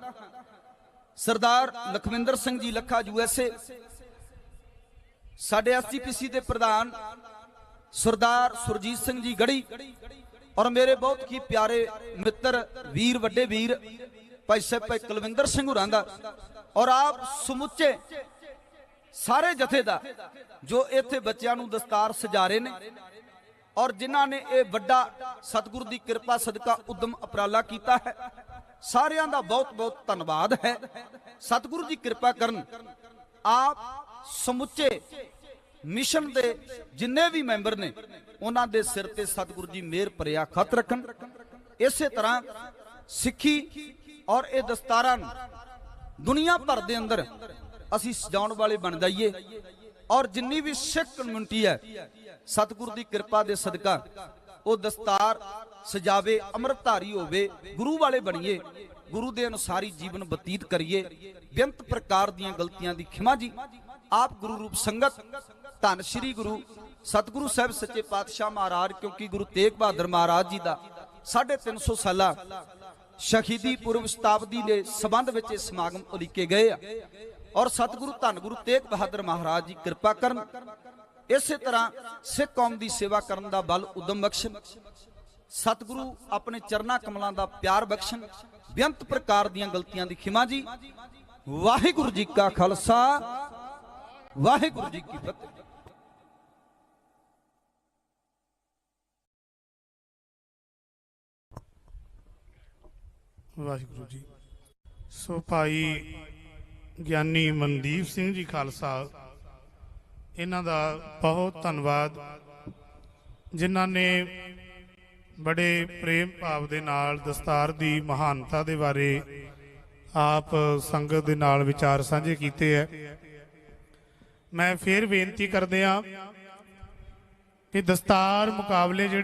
ਸਰਦਾਰ ਲਖਵਿੰਦਰ ਸਿੰਘ ਜੀ ਲੱਖਾ ਯੂ ਐਸ ਏ ਸਾਡੇ ਐਸਜੀਪੀਸੀ ਦੇ ਪ੍ਰਧਾਨ ਸਰਦਾਰ ਸੁਰਜੀਤ ਸਿੰਘ ਜੀ ਗੜੀ ਔਰ ਮੇਰੇ ਬਹੁਤ ਹੀ ਪਿਆਰੇ ਮਿੱਤਰ, ਵੀਰ, ਵੱਡੇ ਵੀਰ, ਭਾਈ ਸਾਹਿਬ, ਭਾਈ ਕੁਲਵਿੰਦਰ ਸਿੰਘ ਹੋਰਾਂ ਦਾ। ਔਰ ਆਪ ਸਮੁੱਚੇ ਸਾਰੇ ਜਥੇ ਦਾ, ਜੋ ਇੱਥੇ ਬੱਚਿਆਂ ਨੂੰ ਦਸਤਾਰ ਸਜਾ ਰਹੇ ਨੇ ਔਰ ਜਿਨ੍ਹਾਂ ਨੇ ਇਹ ਵੱਡਾ ਸਤਿਗੁਰੂ ਦੀ ਕਿਰਪਾ ਸਦਕਾ ਉਦਮ ਉਪਰਾਲਾ ਕੀਤਾ ਹੈ, ਸਾਰਿਆਂ ਦਾ ਬਹੁਤ ਬਹੁਤ ਧੰਨਵਾਦ ਹੈ। ਸਤਿਗੁਰੂ ਜੀ ਕਿਰਪਾ ਕਰਨ, ਆਪ ਸਮੁੱਚੇ ਮਿਸ਼ਨ ਦੇ ਜਿੰਨੇ ਵੀ ਮੈਂਬਰ ਨੇ, ਉਹਨਾਂ ਦੇ ਸਿਰ ਤੇ ਸਤਿਗੁਰੂ ਜੀ ਮਿਹਰ ਭਰਿਆ ਖਤ ਰੱਖਣ। ਇਸੇ ਤਰ੍ਹਾਂ ਸਿੱਖੀ ਔਰ ਇਹ ਦਸਤਾਰਾਂ ਨੂੰ ਦੁਨੀਆ ਭਰ ਦੇ ਅੰਦਰ ਅਸੀਂ ਸਜਾਉਣ ਵਾਲੇ ਬਣ ਜਾਈਏ। ਔਰ ਜਿੰਨੀ ਵੀ ਸਿੱਖ ਕਮਿਊਨਿਟੀ ਹੈ, ਸਤਿਗੁਰੂ ਦੀ ਕਿਰਪਾ ਦੇ ਸਦਕਾ ਉਹ ਦਸਤਾਰ ਸਜਾਵੇ, ਅੰਮ੍ਰਿਤਧਾਰੀ ਹੋਵੇ, ਗੁਰੂ ਵਾਲੇ ਬਣੀਏ, ਗੁਰੂ ਦੇ ਅਨੁਸਾਰ ਜੀਵਨ ਬਤੀਤ ਕਰੀਏ। ਬੇਅੰਤ ਪ੍ਰਕਾਰ ਦੀਆਂ ਗਲਤੀਆਂ ਦੀ ਖਿਮਾ ਜੀ। ਆਪ ਗੁਰੂ ਰੂਪ ਸੰਗਤ, ਧੰਨ ਸ੍ਰੀ ਗੁਰੂ, ਸਤਿਗੁਰੂ ਸਾਹਿਬ ਸੱਚੇ ਪਾਤਸ਼ਾਹ ਮਹਾਰਾਜ, ਕਿਉਂਕਿ ਗੁਰੂ ਤੇਗ ਬਹਾਦਰ ਮਹਾਰਾਜ ਜੀ ਦਾ 350 ਸਾਲਾ ਸ਼ਹੀਦੀ ਪੁਰਬ ਸ਼ਤਾਬਦੀ ਦੇ ਸਬੰਧ ਵਿੱਚ ਇਹ ਸਮਾਗਮ ਉਲੀਕੇ ਗਏ ਆ। ਔਰ ਸਤਿਗੁਰੂ ਧੰਨ ਗੁਰੂ ਤੇਗ ਬਹਾਦਰ ਮਹਾਰਾਜ ਜੀ ਕਿਰਪਾ ਕਰਨ। ਇਸੇ ਤਰ੍ਹਾਂ ਸਿੱਖ ਕੌਮ ਦੀ ਸੇਵਾ ਕਰਨ ਦਾ ਬਲ ਉਦਮ ਬਖਸ਼ਣ। ਸਤਿਗੁਰੂ ਆਪਣੇ ਚਰਨਾ ਕਮਲਾਂ ਦਾ ਪਿਆਰ ਬਖਸ਼ਣ। ਬੇਅੰਤ ਪ੍ਰਕਾਰ ਦੀਆਂ ਗਲਤੀਆਂ ਦੀ ਖਿਮਾ ਜੀ। ਵਾਹਿਗੁਰੂ ਜੀ ਕਾ ਖਾਲਸਾ। ਵਾਹਿਗੁਰੂ ਜੀ ਕੀ ਫਤਿਹ। ਵਾਹਿਗੁਰੂ ਜੀ, ਸੋ ਭਾਈ ਗਿਆਨੀ ਮਨਦੀਪ ਸਿੰਘ ਜੀ ਖਾਲਸਾ, ਇਹਨਾਂ ਦਾ ਬਹੁਤ ਧੰਨਵਾਦ, ਜਿਨ੍ਹਾਂ ਨੇ ਬੜੇ ਪ੍ਰੇਮ ਭਾਵ ਦੇ ਨਾਲ, ਦਸਤਾਰ ਦੀ ਮਹਾਨਤਾ ਦੇ ਬਾਰੇ ਆਪ ਸੰਗਤ ਦੇ ਨਾਲ ਵਿਚਾਰ ਸਾਂਝੇ ਕੀਤੇ ਹੈ। ਮੈਂ ਫੇਰ ਬੇਨਤੀ ਕਰਦੇ ਆ ਕਿ ਦਸਤਾਰ ਮੁਕਾਬਲੇ ਜਿਹੜੇ